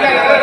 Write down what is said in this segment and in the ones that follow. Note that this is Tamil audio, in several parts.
Gracias.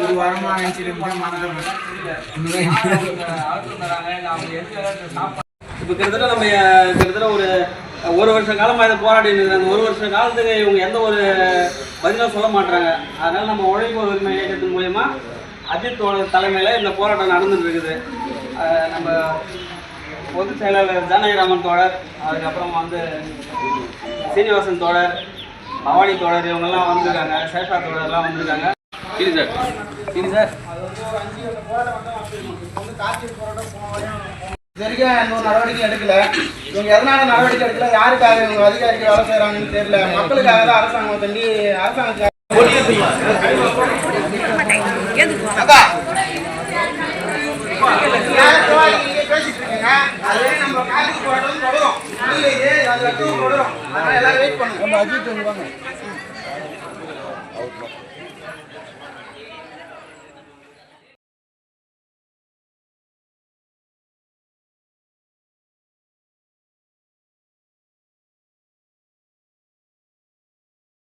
ஒரு வாரமா இப்போ கிட்டத்தட்ட நம்ம கிட்டத்தட்ட ஒரு ஒரு வருஷ காலமாக இதை போராடி இருக்குது அந்த ஒரு வருஷ காலத்துக்கு இவங்க எந்த ஒரு பதிலும் சொல்ல மாட்டாங்க அதனால நம்ம உழைப்பு உரிமை இயக்கத்தின் மூலயமா அஜித் தோழர் தலைமையில் இந்த போராட்டம் நடந்துட்டு இருக்குது. நம்ம பொதுச் செயலாளர் ஜானகிராமன் தோழர் அதுக்கப்புறம் வந்து சீனிவாசன் தோழர் பவானி தோழர் இவங்கெல்லாம் வந்திருக்காங்க. சேஷா தோழர்லாம் வந்திருக்காங்க. இது சார். இது சார். இது வரைக்கும் இன்னொரு நடவடிக்கை எடுக்கல. இவங்க எதனால நடவடிக்கை எடுக்கல? யாருக்காக இவங்க அதிகாரிக்கு வேலை செய்யறாங்கன்னு தெரியல. மக்களுக்காக தான் அரசாங்கம் தம்பி அரசாங்கத்துக்காக பேசிட்டு நம்ம காலேஜ் போறோம் தொடரும்